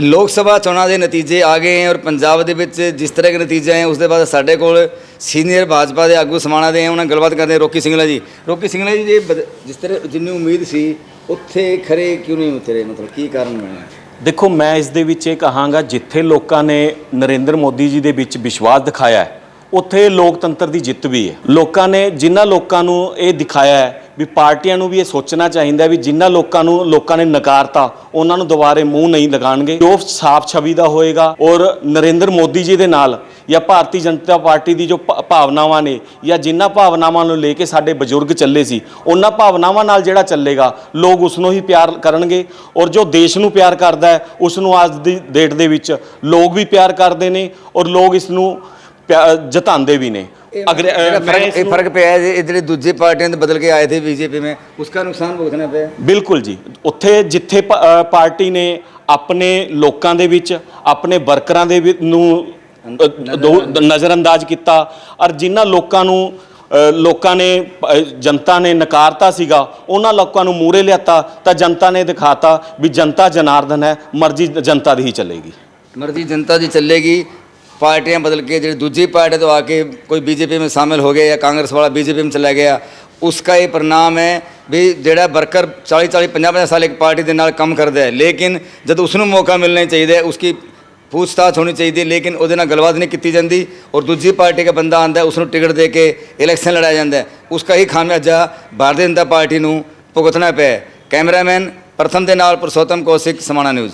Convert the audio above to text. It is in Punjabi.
ਲੋਕ ਸਭਾ ਚੋਣਾਂ ਦੇ ਨਤੀਜੇ ਆ ਗਏ ਹਨ ਔਰ ਪੰਜਾਬ ਦੇ ਵਿੱਚ ਜਿਸ ਤਰ੍ਹਾਂ ਦੇ ਨਤੀਜੇ ਆਏ, ਉਸ ਦੇ ਬਾਅਦ ਸਾਡੇ ਕੋਲ ਸੀਨੀਅਰ ਭਾਜਪਾ ਦੇ ਆਗੂ ਸਮਾਣਾ ਦੇ ਆ ਉਹਨਾਂ ਨਾਲ ਗੱਲਬਾਤ ਕਰਦੇ ਰੋਕੀ ਸਿੰਘਲਾ ਜੀ। ਰੋਕੀ ਸਿੰਘਲਾ ਜੀ, ਜੇ ਜਿਸ ਤਰ੍ਹਾਂ ਜਿੰਨੀ ਉਮੀਦ ਸੀ, ਉੱਥੇ ਖਰੇ ਕਿਉਂ ਨਹੀਂ ਉਤਰੇ? ਮਤਲਬ ਕੀ ਕਾਰਨ ਬਣਿਆ? ਦੇਖੋ, ਮੈਂ ਇਸ ਦੇ ਵਿੱਚ ਇਹ ਕਹਾਂਗਾ, ਜਿੱਥੇ ਲੋਕਾਂ ਨੇ ਨਰਿੰਦਰ ਮੋਦੀ ਜੀ ਦੇ ਵਿੱਚ ਵਿਸ਼ਵਾਸ ਦਿਖਾਇਆ ਹੈ, ਉੱਥੇ ਲੋਕਤੰਤਰ ਦੀ ਜਿੱਤ ਵੀ ਹੈ। ਲੋਕਾਂ ਨੇ, ਜਿਨ੍ਹਾਂ ਲੋਕਾਂ ਨੂੰ ਇਹ ਦਿਖਾਇਆ ਹੈ ਵੀ ਪਾਰਟੀਆਂ ਨੂੰ ਵੀ ਇਹ ਸੋਚਣਾ ਚਾਹੀਦਾ ਵੀ ਜਿਨ੍ਹਾਂ ਲੋਕਾਂ ਨੂੰ, ਲੋਕਾਂ ਨੇ ਨਕਾਰਤਾ, ਉਹਨਾਂ ਨੂੰ ਦੁਬਾਰੇ ਮੂੰਹ ਨਹੀਂ ਲਗਾਣਗੇ ਜੋ ਸਾਫ਼ ਛਵੀ ਦਾ ਹੋਏਗਾ ਔਰ ਨਰਿੰਦਰ ਮੋਦੀ ਜੀ ਦੇ ਨਾਲ ਜਾਂ ਭਾਰਤੀ ਜਨਤਾ ਪਾਰਟੀ ਦੀ ਜੋ ਭ- ਭਾਵਨਾਵਾਂ ਨੇ ਜਾਂ ਜਿਨ੍ਹਾਂ ਭਾਵਨਾਵਾਂ ਨੂੰ ਲੈ ਕੇ ਸਾਡੇ ਬਜ਼ੁਰਗ ਚੱਲੇ ਸੀ, ਉਹਨਾਂ ਭਾਵਨਾਵਾਂ ਨਾਲ ਜਿਹੜਾ ਚੱਲੇਗਾ, ਲੋਕ ਉਸ ਨੂੰ ਹੀ ਪਿਆਰ ਕਰਨਗੇ ਔਰ ਜੋ ਦੇਸ਼ ਨੂੰ ਪਿਆਰ ਕਰਦਾ ਹੈ, ਉਸ ਨੂੰ ਅੱਜ ਦੀ ਡੇਟ ਦੇ ਵਿੱਚ ਲੋਕ ਵੀ ਪਿਆਰ ਕਰਦੇ ਨੇ ਔਰ ਲੋਕ ਇਸ ਨੂੰ ਜਤਾਉਂਦੇ ਵੀ ਨੇ। ਅਗਰ ਫ਼ਰਕ ਪਿਆ ਹੈ ਜਿਹੜੇ ਦੂਜੇ ਪਾਰਟੀਆਂ ਦੇ ਬਦਲ ਕੇ ਆਏ ਥੇ ਬੀਜੇਪੀ ਮੇਂ ਉਸਕਾ ਨੁਕਸਾਨ ਭੁਗਤਣਾ ਪਿਆ ਬਿਲਕੁਲ ਜੀ। ਉੱਥੇ ਜਿੱਥੇ ਪਾਰਟੀ ਨੇ ਆਪਣੇ ਲੋਕਾਂ ਦੇ ਵਿੱਚ ਆਪਣੇ ਵਰਕਰਾਂ ਦੇ ਨੂੰ ਨਜ਼ਰਅੰਦਾਜ਼ ਕੀਤਾ। ਔਰ ਜਿਨ੍ਹਾਂ ਲੋਕਾਂ ਨੂੰ ਲੋਕਾਂ ਨੇ ਜਨਤਾ ਨੇ ਨਕਾਰਤਾ ਸੀਗਾ ਉਹਨਾਂ ਲੋਕਾਂ ਨੂੰ ਮੂਰੇ ਲਿਆਤਾ ਤਾਂ ਜਨਤਾ ਨੇ ਦਿਖਾਤਾ ਵੀ ਜਨਤਾ ਜਨਾਰਦਨ ਹੈ ਮਰਜ਼ੀ ਜਨਤਾ ਦੀ ਹੀ ਚੱਲੇਗੀ। ਮਰਜ਼ੀ ਜਨਤਾ ਦੀ ਚੱਲੇਗੀ। ਪਾਰਟੀਆਂ पार्टियां बदल के जो दूसरी पार्टी तो आके कोई बीजेपी में शामिल हो गया या कांग्रेस वाला बीजेपी ਵਿੱਚ चला ਗਿਆ उसका ਇਹ ਪਰਿਣਾਮ ਹੈ ਵੀ ਜਿਹੜਾ ਵਰਕਰ 40 40 50 50 ਸਾਲ ਇੱਕ ਪਾਰਟੀ ਦੇ ਨਾਲ ਕੰਮ ਕਰਦਾ ਹੈ। ਲੇਕਿਨ ਜਦ ਉਸ ਨੂੰ ਮੌਕਾ ਮਿਲਣਾ ਚਾਹੀਦਾ ਹੈ ਉਸकी ਪੁੱਛਤਾਛ ਹੋਣੀ ਚਾਹੀਦੀ ਲੇਕਿਨ ਉਹਦੇ ਨਾਲ ਗੱਲਬਾਤ ਨਹੀਂ ਕੀਤੀ ਜਾਂਦੀ ਔਰ ਦੂਜੀ ਪਾਰਟੀ ਦਾ ਬੰਦਾ ਆਂਦਾ ਉਸ ਨੂੰ ਟਿਕਟ ਦੇ ਕੇ ਇਲੈਕਸ਼ਨ ਲੜਾਇਆ ਜਾਂਦਾ ਉਸਕਾ ਹੀ ਖਾਮਿਆਜਾ ਭਾਰਤੀ ਜਨਤਾ ਪਾਰਟੀ ਨੂੰ ਭੁਗਤਣਾ ਪਿਆ ਕੈਮਰਾਮੈਨ ਪ੍ਰਥਮ ਦੇ ਨਾਲ ਪਰਸੋਤਮ ਕੋਸਿਕ, ਸਮਾਣਾ ਨਿਊਜ਼।